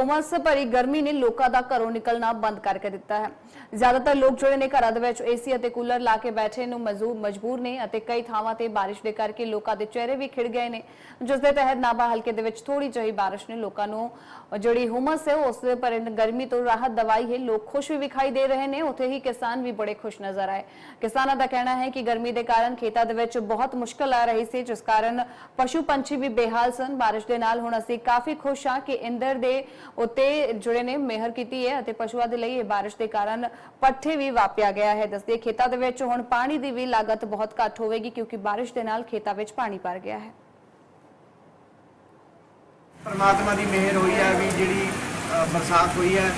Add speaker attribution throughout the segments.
Speaker 1: ਉਮਸ ਭਰੀ ਗਰਮੀ ਨੇ ਲੋਕਾਂ ਦਾ ਘਰੋਂ ਨਿਕਲਣਾ ਬੰਦ ਕਰਕੇ ਦਿੱਤਾ ਹੈ। ਜ਼ਿਆਦਾਤਰ ਲੋਕ ਜਿਹੜੇ ਨੇ ਘਰਾਂ ਦੇ ਵਿੱਚ ਏਸੀ ਅਤੇ ਕੂਲਰ ਲਾ ਕੇ ਬੈਠੇ ਨੂੰ ਮਜ਼ਦੂਰ ਮਜਬੂਰ ਨੇ ਅਤੇ ਕਈ ਥਾਵਾਂ ਤੇ ਬਾਰਿਸ਼ ਦੇ ਕਰਕੇ ਲੋਕਾਂ ਦੇ ਚਿਹਰੇ ਵੀ ਖਿੜ ਗਏ ਨੇ। ਜਿਸ ਦੇ ਤਹਿਤ ਨਾਭਾ ਹਲਕੇ ਦੇ ਵਿੱਚ ਥੋੜੀ ਜਿਹੀ ਬਾਰਿਸ਼ ਨੇ ਲੋਕਾਂ ਨੂੰ ਜਿਹੜੀ ਹੁਮਸ ਹੈ, ਉਸ ਦੇ ਪਰ ਗਰਮੀ ਤੋਂ ਰਾਹਤ ਦਵਾਈ ਹੈ। ਲੋਕ ਖੁਸ਼ ਵੀ ਵਿਖਾਈ ਦੇ ਰਹੇ ਨੇ, ਉੱਥੇ ਹੀ ਕਿਸਾਨ ਵੀ ਬੜੇ ਖੁਸ਼ ਨਜ਼ਰ ਆਏ। ਕਿਸਾਨਾਂ ਦਾ ਕਹਿਣਾ ਹੈ ਕਿ ਗਰਮੀ ਦੇ ਕਾਰਨ ਖੇਤਾਂ ਦੇ ਵਿੱਚ ਬਹੁਤ ਮੁਸ਼ਕਲ ਆ ਰਹੀ ਸੀ, ਜਿਸ ਕਾਰਨ ਪਸ਼ੂ ਪੰਛੀ ਵੀ ਬੇਹਾਲ ਸਨ। ਬਾਰਿਸ਼ ਦੇ ਨਾਲ ਹੁਣ ਅਸੀਂ ਕਾਫੀ ਖੁਸ਼ ਹਾਂ ਕਿ ਇੰਦਰ ਦੇ ਉੱਤੇ ਜਿਹੜੇ ਨੇ ਮਿਹਰ ਕੀਤੀ ਹੈ ਅਤੇ ਪਸ਼ੂਆਂ ਦੇ ਲਈ ਇਹ ਬਾਰਿਸ਼ ਦੇ ਕਾਰਨ ਪੱਠੇ ਵੀ ਵਾਪਿਆ ਗਿਆ ਹੈ। ਦੱਸਦੇ ਖੇਤਾਂ ਦੇ ਵਿੱਚ ਹੁਣ ਪਾਣੀ ਦੀ ਵੀ ਲਾਗਤ ਬਹੁਤ ਘੱਟ ਹੋਵੇਗੀ ਕਿਉਂਕਿ ਬਾਰਿਸ਼ ਦੇ ਨਾਲ ਖੇਤਾਂ ਵਿੱਚ ਪਾਣੀ ਭਰ ਗਿਆ ਹੈ।
Speaker 2: ਪਰਮਾਤਮਾ ਦੀ ਮਿਹਰ ਹੋਈ ਹੈ ਵੀ ਜਿਹੜੀ ਬਰਸਾਤ ਹੋਈ ਹੈ,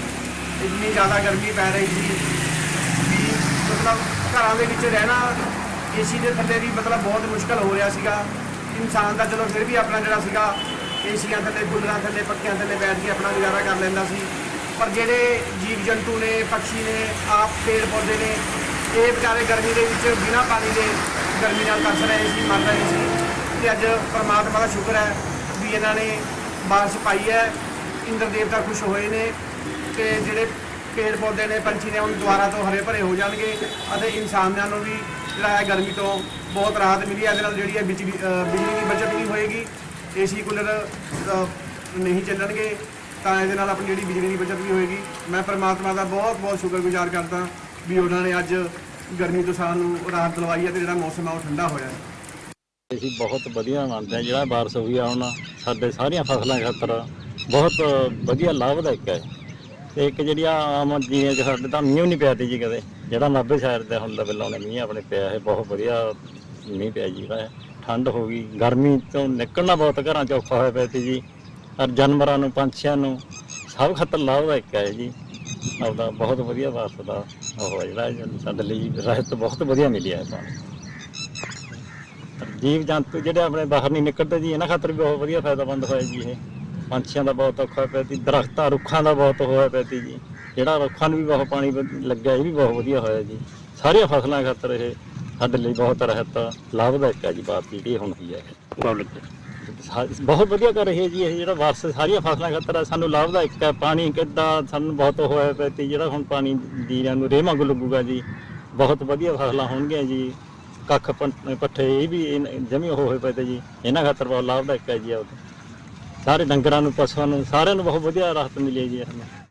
Speaker 2: ਇੰਨੀ ਜ਼ਿਆਦਾ ਗਰਮੀ ਪੈ ਰਹੀ ਸੀ ਵੀ ਮਤਲਬ ਘਰਾਂ ਦੇ ਵਿੱਚ ਰਹਿਣਾ ਏਸੀ ਦੇ ਥੱਲੇ ਵੀ ਮਤਲਬ ਬਹੁਤ ਮੁਸ਼ਕਲ ਹੋ ਰਿਹਾ ਸੀਗਾ। ਇਨਸਾਨ ਦਾ ਚਲੋ ਫਿਰ ਵੀ ਆਪਣਾ ਜਿਹੜਾ ਸੀਗਾ ਏਸੀਆਂ ਥੱਲੇ, ਕੂਲਰਾਂ ਥੱਲੇ ਪੱਕਿਆਂ ਥੱਲੇ ਬੈਠ ਕੇ ਆਪਣਾ ਗੁਜ਼ਾਰਾ ਕਰ ਲੈਂਦਾ ਸੀ। ਪਰ ਜਿਹੜੇ ਜੀਵ ਜੰਤੂ ਨੇ, ਪੰਛੀ ਨੇ, ਆਪ ਪੇੜ ਪੌਦੇ ਨੇ, ਇਹ ਵਿਚਾਰੇ ਗਰਮੀ ਦੇ ਵਿੱਚ ਬਿਨਾਂ ਪਾਣੀ ਦੇ ਗਰਮੀ ਨਾਲ ਤਰਸ ਰਹੇ ਸੀ, ਮਰ ਰਹੇ ਸੀ। ਤੇ ਅੱਜ ਪਰਮਾਤਮਾ ਦਾ ਸ਼ੁਕਰ ਹੈ ਵੀ ਇਹਨਾਂ ਨੇ ਬਾਰਿਸ਼ ਪਾਈ ਹੈ। ਇੰਦਰ ਦੇਵਤਾ ਖੁਸ਼ ਹੋਏ ਨੇ ਤੇ ਜਿਹੜੇ ਪੇੜ ਪੌਦੇ ਨੇ, ਪੰਛੀ ਨੇ, ਹੁਣ ਦੁਬਾਰਾ ਤੋਂ ਹਰੇ ਭਰੇ ਹੋ ਜਾਣਗੇ ਅਤੇ ਇਨਸਾਨਾਂ ਨੂੰ ਵੀ ਜਿਹੜਾ ਹੈ ਗਰਮੀ ਤੋਂ ਬਹੁਤ ਰਾਹਤ ਮਿਲੀ ਹੈ। ਇਹਦੇ ਨਾਲ ਜਿਹੜੀ ਹੈ ਬਿਜਲੀ ਬਿਜਲੀ ਦੀ ਬਚਤ ਵੀ ਹੋਏਗੀ। ਏਸੀ ਕੂਲਰ ਨਹੀਂ ਚੱਲਣਗੇ, ਤਾਂ ਇਹਦੇ ਨਾਲ ਆਪਣੀ ਜਿਹੜੀ ਬਿਜਲੀ ਦੀ ਬਚਤ ਵੀ ਹੋਏਗੀ। ਮੈਂ ਪਰਮਾਤਮਾ ਦਾ ਬਹੁਤ ਬਹੁਤ ਸ਼ੁਕਰਗੁਜ਼ਾਰ ਕਰਦਾ ਵੀ ਉਹਨਾਂ ਨੇ ਅੱਜ ਗਰਮੀ ਤੋਂ ਸਾਨੂੰ ਰਾਹਤ ਦਿਲਵਾਈ ਹੈ ਤੇ ਜਿਹੜਾ ਮੌਸਮ ਆ ਉਹ ਠੰਡਾ ਹੋਇਆ ਹੈ।
Speaker 3: ਅਸੀਂ ਬਹੁਤ ਵਧੀਆ ਮੰਨਦੇ ਹਾਂ ਜਿਹੜਾ ਬਾਰਿਸ਼ ਹੋਈ ਆ ਹੁਣ, ਸਾਡੇ ਸਾਰੀਆਂ ਫਸਲਾਂ ਖਾਤਰ ਬਹੁਤ ਵਧੀਆ ਲਾਭਦਾਇਕ ਹੈ ਤੇ ਇੱਕ ਜਿਹੜੀ ਆਮ ਜੀਆਂ ਚ ਸਾਡੇ ਤਾਂ ਮੀਂਹ ਨਹੀਂ ਪਿਆ ਤੀ ਜੀ ਕਦੇ। ਜਿਹੜਾ ਨਾਭੇ ਸ਼ਹਿਰ ਦਾ ਹੁਣ ਲਵੇ ਲਾਉਣੇ ਮੀਂਹ ਆਪਣੇ ਪਿਆ ਹੈ ਬਹੁਤ ਵਧੀਆ ਮੀਂਹ ਪਿਆ ਜੀ, ਜਿਹੜਾ ਠੰਡ ਹੋ ਗਈ, ਗਰਮੀ ਤੋਂ ਨਿਕਲਣਾ ਬਹੁਤ ਘਰਾਂ ਚ ਔਖਾ ਹੋਇਆ ਪਿਆ ਸੀ ਜੀ। ਔਰ ਜਾਨਵਰਾਂ ਨੂੰ, ਪੰਛੀਆਂ ਨੂੰ ਸਭ ਖਾਤਰ ਲਾਭਦਾਇਕ ਹੈ ਜੀ। ਆਪਦਾ ਬਹੁਤ ਵਧੀਆ ਬਾਰਿਸ਼ ਉਹ ਹੈ ਜਿਹੜਾ ਸਾਡੇ ਲਈ ਰਹਿਤ ਬਹੁਤ ਵਧੀਆ ਮਿਲਿਆ ਹੈ ਪਾਣੀ ਜੀਵ ਜੰਤੂ ਜਿਹੜੇ ਆਪਣੇ ਬਾਹਰ ਨਹੀਂ ਨਿਕਲਦੇ ਜੀ, ਇਹਨਾਂ ਖਾਤਰ ਵੀ ਬਹੁਤ ਵਧੀਆ ਫਾਇਦਾਮੰਦ ਹੋਇਆ ਜੀ ਇਹ। ਪੰਛੀਆਂ ਦਾ ਬਹੁਤ ਔਖਾ ਪਿਆ ਸੀ, ਦਰਖਤਾਂ, ਰੁੱਖਾਂ ਦਾ ਬਹੁਤ ਹੋਇਆ ਪਿਆ ਸੀ ਜੀ। ਜਿਹੜਾ ਰੁੱਖਾਂ ਨੂੰ ਵੀ ਬਹੁਤ ਪਾਣੀ ਲੱਗਿਆ, ਇਹ ਵੀ ਬਹੁਤ ਵਧੀਆ ਹੋਇਆ ਜੀ। ਸਾਰੀਆਂ ਫਸਲਾਂ ਖਾਤਰ ਇਹ ਸਾਡੇ ਲਈ ਬਹੁਤ ਰਹਿਤ ਲਾਭਦਾਇਕ ਹੈ ਜੀ ਬਾਤ ਜਿਹੜੀ ਹੁਣ ਹੋਈ ਹੈ ਪਬਲਿਕ ਬਹੁਤ ਵਧੀਆ ਕਰ ਰਹੀ ਹੈ ਜੀ ਇਹ ਜਿਹੜਾ ਵਾਰਸ ਸਾਰੀਆਂ ਫਸਲਾਂ ਖਾਤਰ ਹੈ, ਸਾਨੂੰ ਲਾਭਦਾਇਕ ਹੈ ਪਾਣੀ ਕਿੱਦਾਂ ਸਾਨੂੰ ਬਹੁਤ ਹੋਇਆ ਪਿਆ ਸੀ ਜਿਹੜਾ ਹੁਣ ਪਾਣੀ ਜੀਰਿਆਂ ਨੂੰ ਰੇਹ ਵਾਂਗੂ ਲੱਗੂਗਾ ਜੀ ਬਹੁਤ ਵਧੀਆ ਫਸਲਾਂ ਹੋਣਗੀਆਂ ਜੀ। ਕੱਖ ਪੱਠੇ ਇਹ ਵੀ ਜਮੀ ਹੋਏ ਪਏ ਤੇ ਜੀ ਇਹਨਾਂ ਖਾਤਰ ਬਹੁਤ ਲਾਭਦਾਇਕ ਹੈ ਜੀ ਉਹ ਸਾਰੇ ਡੰਗਰਾਂ ਨੂੰ ਪਸ਼ੂਆਂ ਨੂੰ ਸਾਰਿਆਂ ਨੂੰ ਬਹੁਤ ਵਧੀਆ ਰਾਹਤ ਮਿਲੀ ਜੀ ਇਹਨੂੰ